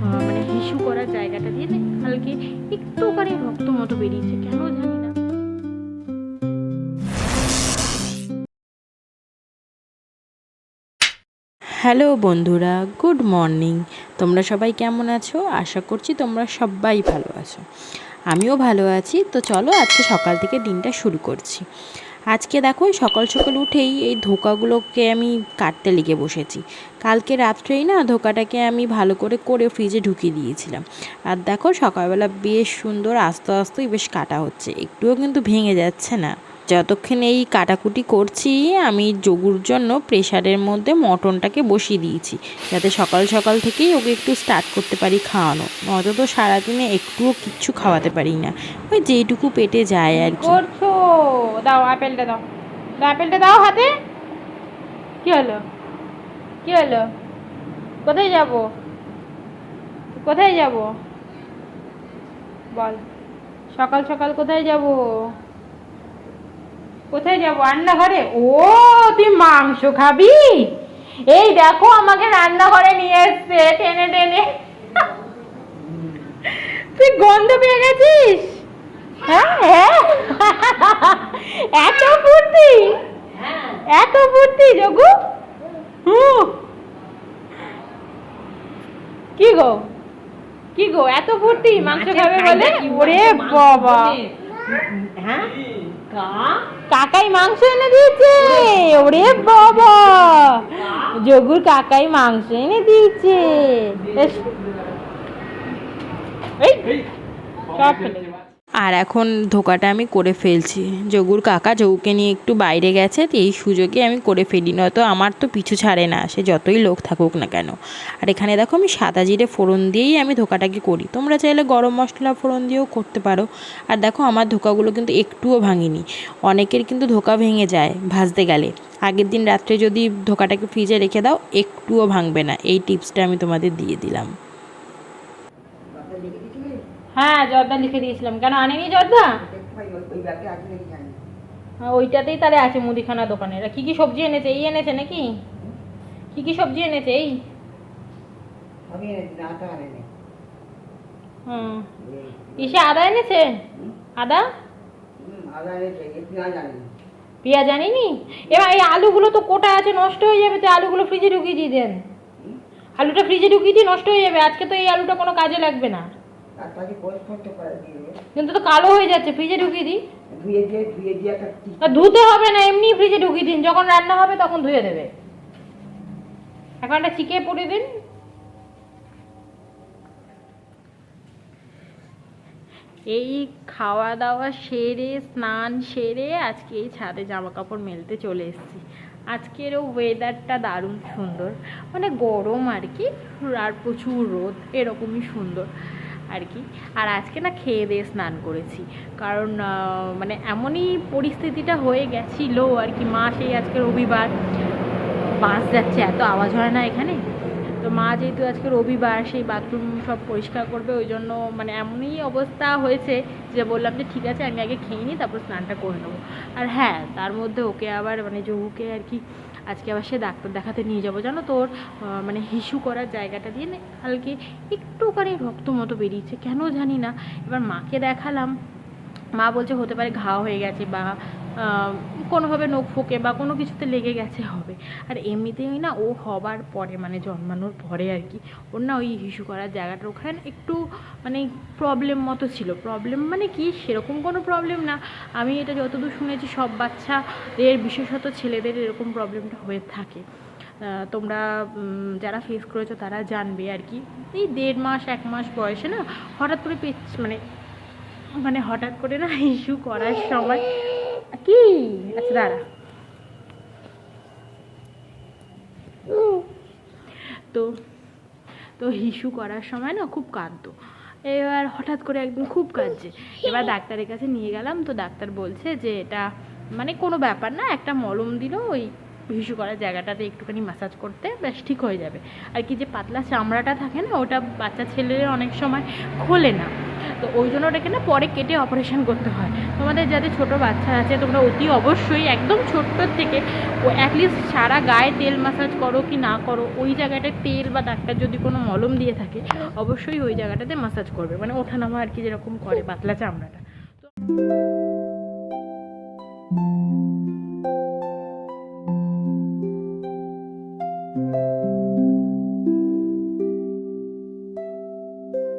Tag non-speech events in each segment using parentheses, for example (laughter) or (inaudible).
মানে হিসু করার জায়গাটা দিয়ে না কালকে একটুখানি রক্ত মতো বেরিয়েছে, কেন জানি না। হ্যালো বন্ধুরা, গুড মর্নিং। তোমরা সবাই কেমন আছো? আশা করছি তোমরা সবাই ভালো আছো। আমিও ভালো আছি। তো চলো আজকে সকাল থেকে দিনটা শুরু করছি। আজকে দেখো সকাল সকাল উঠেই এই ধোকাগুলোকে আমি কাটতে লেগে বসেছি। কালকে রাত্রেই না ধোকাটাকে আমি ভালো করে করে ফ্রিজে ঢুকিয়ে দিয়েছিলাম। আর দেখো সকালবেলা বেশ সুন্দর আস্তে আস্তেই বেশ কাটা হচ্ছে। একটুও কিন্তু ভেঙে যাচ্ছে না। যতক্ষণ এই কাটাকুটি করছি, আমি যোগুর জন্য প্রেশারের মধ্যে মটনটাকে বসিয়ে দিয়েছি, যাতে সকাল সকাল থেকেই ওকে একটু স্টার্ট করতে পারি খাওয়ানো। নয়তো তো সারাদিনে একটুও কিচ্ছু খাওয়াতে পারি না। ওই যেইটুকু পেটে যায় আর কি। করছ? দাও আপেলটা দাও আপেলটা দাও হাতে। কি হলো? কি হলো? কোথায় যাব? কোথায় যাব? বল। সকাল সকাল কোথায় যাব? কোথায় যাব? রান্নাঘরে? ও তুই মাংস খাবি? এই দেখো আমাকে রান্নাঘরে নিয়ে এসছে টেনে টেনে। তুই গন্ধ পেয়ে গেছিস? হ্যাঁ হ্যাঁ। এত ফুর্তি? এত ফুর্তি যোগু? হুম। কি গো? কি গো? এত ফুর্তি মাংস খাবে বলে? ওরে বাবা। হ্যাঁ? কাকাই মাংস এনে দিয়েছে ওরে বাবা যোগুর কাকাই মাংস এনে দিয়েছে। এই সব। আর এখন ধোকাটা আমি করে ফেলছি। যোগুর কাকা যোগুকে নিয়ে একটু বাইরে গেছে, তো এই সুযোগে আমি করে ফেলি, নয়তো আমার তো পিছু ছাড়ে না, সে যতই লোক থাকুক না কেন। আর এখানে দেখো আমি সাদা জিরে ফোড়ন দিয়েই আমি ধোকাটাকে করি। তোমরা চাইলে গরম মশলা ফোড়ন দিয়েও করতে পারো। আর দেখো আমার ধোকাগুলো কিন্তু একটুও ভাঙিনি। অনেকের কিন্তু ধোকা ভেঙে যায় ভাজতে গেলে। আগের দিন রাত্রে যদি ধোকাটাকে ফ্রিজে রেখে দাও, একটুও ভাঙবে না। এই টিপসটা আমি তোমাদের দিয়ে দিলাম। হ্যাঁ জর্দা লিখে দিয়েছিলাম। কেন আনেনি জর্দা। হ্যাঁ, ওইটাতেই তাহলে আছে মুদিখানা দোকানে। এরা কি কি সবজি এনেছে? এই এনেছে নাকি? কি কি সবজি এনেছে? এই? আমি এনেছি হুম। ইসে আদা এনেছে? আদা? পেঁয়াজ আনিনি। এবার এই আলুগুলো তো কোটা আছে নষ্ট হয়ে যাবে তো আলুগুলো ফ্রিজে ঢুকিয়ে দিয়ে দেন। আলুটা ফ্রিজে ঢুকিয়ে দিয়ে নষ্ট হয়ে যাবে আজকে তো এই আলুটা কোনো কাজে লাগবে না। কিন্তু তো কালো হয়ে যাচ্ছে ফ্রিজে ঢুকিয়ে দিই। ধুয়ে দিয়ে ধুয়ে দিয়ে একটা তা ধুতে হবে না এমনি ফ্রিজে ঢুকিয়ে দিন। যখন রান্না হবে তখন ধুয়ে দেবে। এখন একটা চিকে পরে দিন। এই খাওয়া দাওয়া সেরে স্নান সেরে আজকে এই ছাদে জামা কাপড় মেলতে চলে এসেছি। আজকেরও ওয়েদারটা দারুণ সুন্দর। মানে গরম আর কি আর প্রচুর রোদ এরকমই সুন্দর। আর কি। আর আজকে না খেয়ে দিয়ে স্নান করেছি। কারণ মানে এমনই পরিস্থিতিটা হয়ে গেছিল আর কি মা সেই আজকে রবিবার। বাস যাচ্ছে, এত আওয়াজ হয় না এখানে? তো মা যেহেতু আজকে রবিবার, সেই বাথরুম সব পরিষ্কার করবে, ওই জন্য মানে এমনই অবস্থা হয়েছে যে বললাম যে ঠিক আছে, আমি আগে খেয়ে নিই, তারপর স্নানটা করে নেব। আর হ্যাঁ তার মধ্যে ওকে আবার মানে জহুকে আর কি আজকে আবার সে ডাক্তার দেখাতে নিয়ে যাব। জানো তোর মানে হিসু করার জায়গাটা দিয়ে না কালকে একটুখানি রক্ত মতো বেরিয়েছে, কেন জানি না। এবার মাকে দেখালাম। মা বলছে হতে পারে ঘা হয়ে গেছে বা কোনোভাবে নখ ফোকে বা কোনো কিছুতে লেগে গেছে হবে। আর এমনিতেই না ও হবার পরে মানে জন্মানোর পরে আর কি, ওর না ওই হিসু করার জায়গাটা ওখানে একটু মানে প্রবলেম মতো ছিল। প্রবলেম মানে কি? সেরকম কোনো প্রবলেম না। আমি এটা যতদূর শুনেছি, সব বাচ্চাদের, বিশেষত ছেলেদের এরকম প্রবলেমটা হয়ে থাকে। তোমরা যারা ফেস করেছ তারা জানবে আর কি। এই দেড় মাস, এক মাস বয়সে না হঠাৎ করে পেচ মানে মানে হঠাৎ করে না (laughs) ইস্যু করার সময় কি আচ্ছা দাঁড়া তো তো হিসু করার সময় না খুব কাঁদতো। এবার হঠাৎ করে একদম খুব কাঁদছে। এবার ডাক্তারের কাছে নিয়ে গেলাম, তো ডাক্তার বলছে যে এটা মানে কোনো ব্যাপার না, একটা মলম দিল, ওই হিসু করার জায়গাটাতে একটুখানি ম্যাসাজ করতে ব্যাস ঠিক হয়ে যাবে। আর কি যে পাতলা চামড়াটা থাকে না, ওটা বাচ্চা ছেলের অনেক সময় খোলে না। তো ওই জন্য ওটাকে না পরে কেটে অপারেশন করতে হয়। তোমাদের যাদের ছোট বাচ্চা আছে, তোমরা অতি অবশ্যই একদম ছোট্ট থেকে ও অ্যাটলিস্ট সারা গায়ে তেল মাসাজ করো কি না করো, ওই জায়গাটায় তেল বা ডাক্তার যদি কোনো মলম দিয়ে থাকে, অবশ্যই ওই জায়গাটাতে মাসাজ করবে। মানে ওঠানামা আর কি যেরকম করে পাতলা চামড়াটা। তো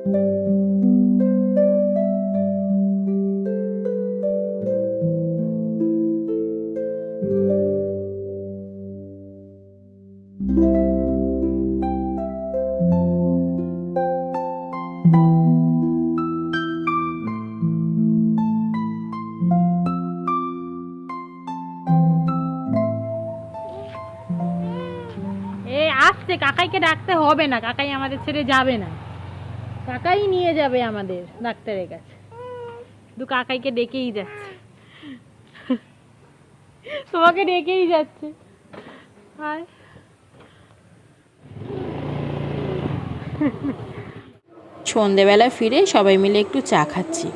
আসছে। কাকাইকে ডাকতে হবে না। কাকাই আমাদের ছেড়ে যাবে না। কাকাই নিয়ে যাবে আমাদের ডাক্তারের কাছে। দু কাকাইকে ডেকেই যাচ্ছে। তোমাকে ডেকেই যাচ্ছে। আয় সন্ধেবেলা ফিরে সবাই মিলে একটু চা খাচ্ছি।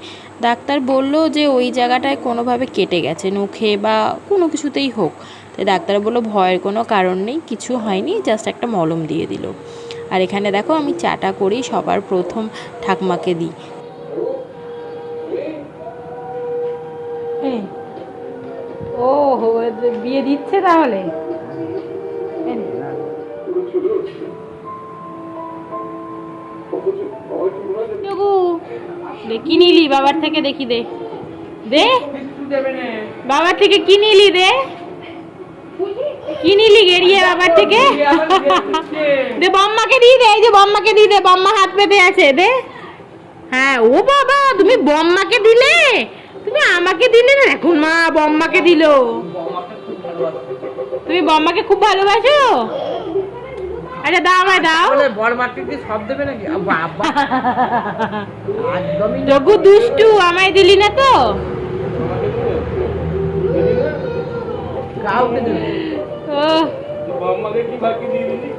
ডাক্তার বলল যে ওই জায়গাটায় কোনোভাবে কেটে গেছে, নখে বা কোনো কিছুতেই হোক। তাই ডাক্তার বলল, ভয়ের কোনো কারণ নেই, কিছু হয়নি জাস্ট একটা মলম দিয়ে দিল। আর এখানে দেখো, আমি চাটা করি, সবার প্রথম ঠাকমাকে দিই। ও বিয়ে দিচ্ছে তাহলে? কি নিলি, বাবার থেকে দেখি দে। দে? বাবার থেকে কি নিলি দে? কি নিলি গেরিয়ে বাবার থেকে? (laughs) দে, বম্মাকে দিয়ে দে, এই যে বম্মাকে দিয়ে দে, বম্মা হাত পেতে আছে, দে। হ্যাঁ ও বাবা, তুমি বম্মাকে দিলে? তুমি আমাকে দিলে না? এখন মা বম্মাকে দিল। তুমি বম্মাকে খুব ভালোবাসো? আচ্ছা দাও আমায় দাও বলে বড় মাটি কি সব দেবে নাকি বাবা একদমই না। দুষ্টু আমায় দিলি না তো কাউকে দিলি। ও মামাকে কি বাকি দিয়ে দিলি।